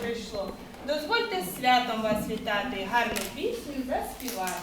прийшло. Дозвольте святом вас вітати, гарну пісню заспівати.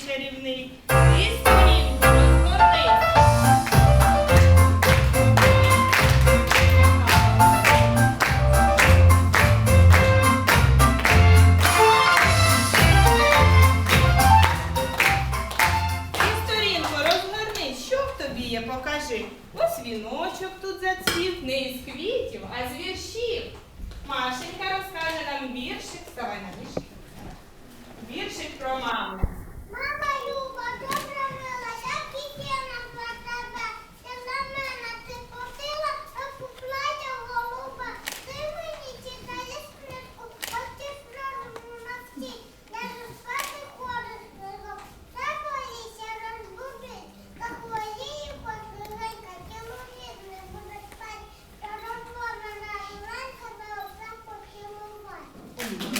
ти чарівний. Покажи, ось віночок тут зацвів, не із квітів, а з віршів. Машенька розкаже нам віршик. Вставай на віршик. Віршик про маму. Thank you.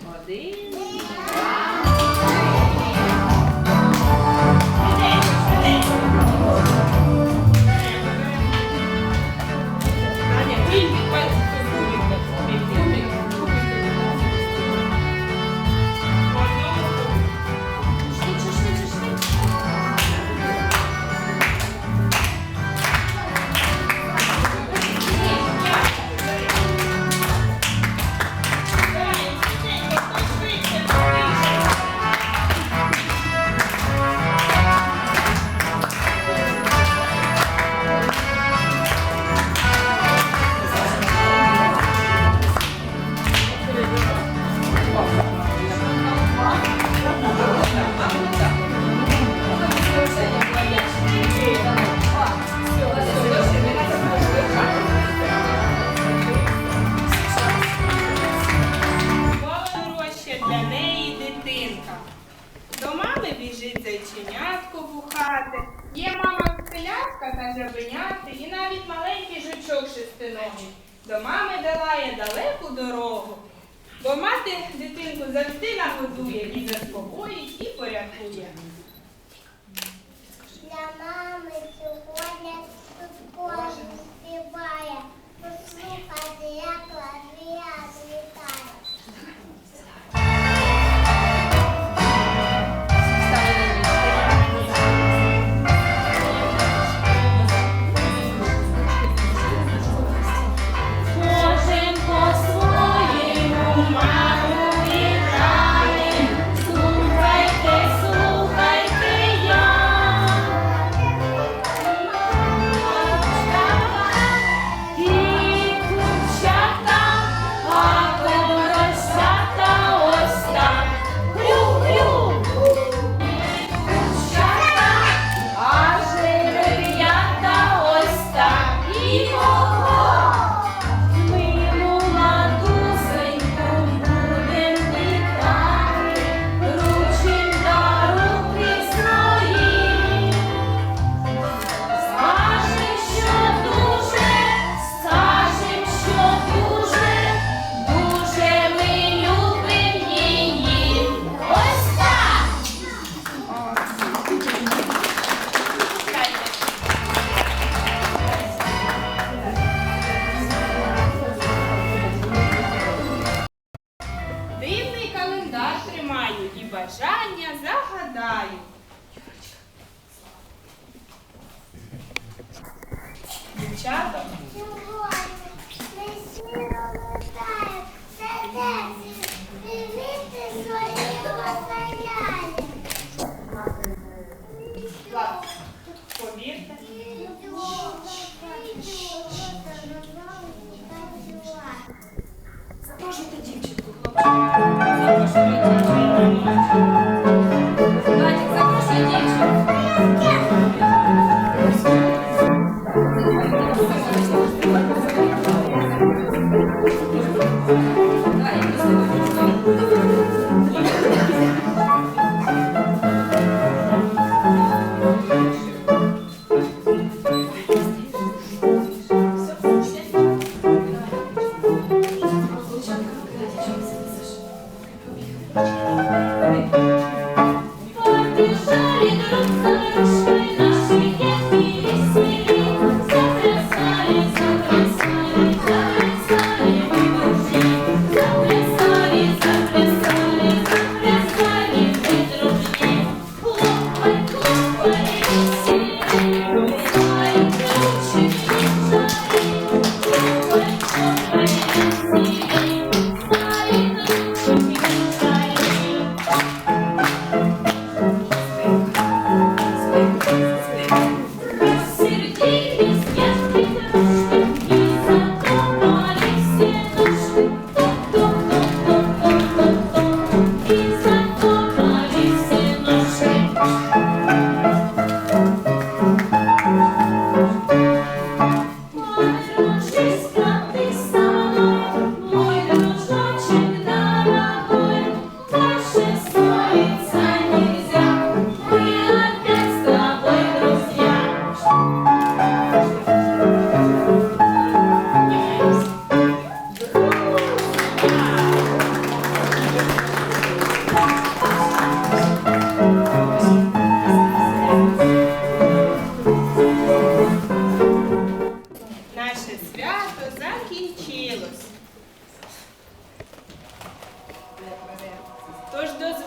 Pode ir. Bye.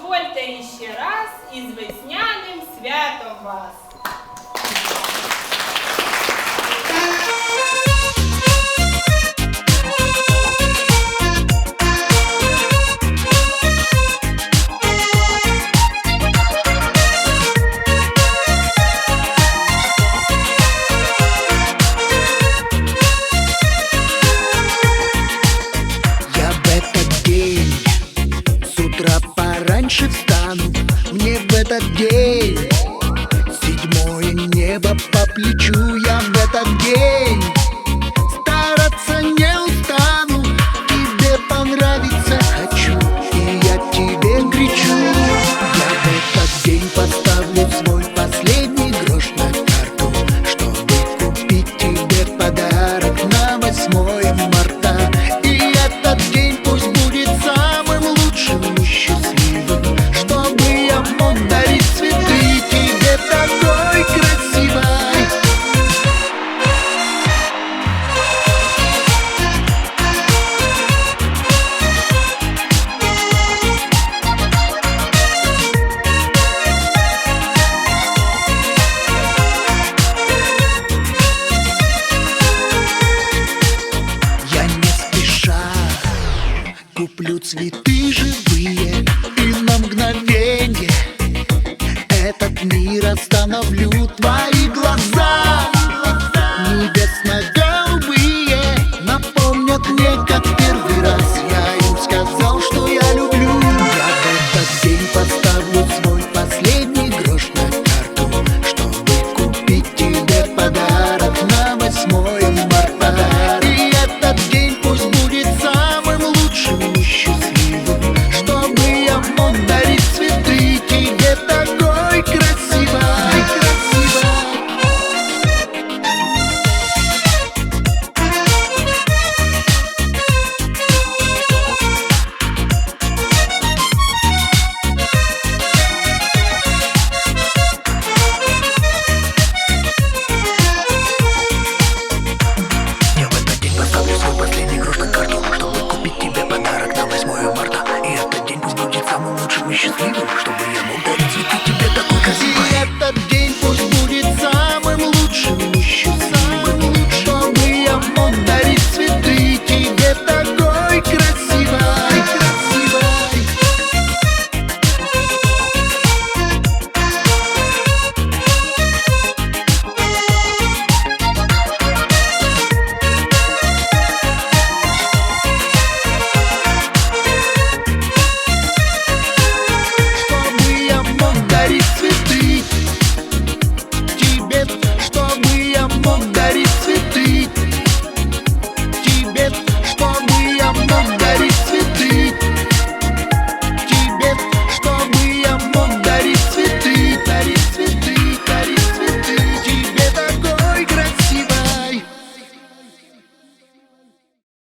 дозвольте іще раз із весняним святом вас.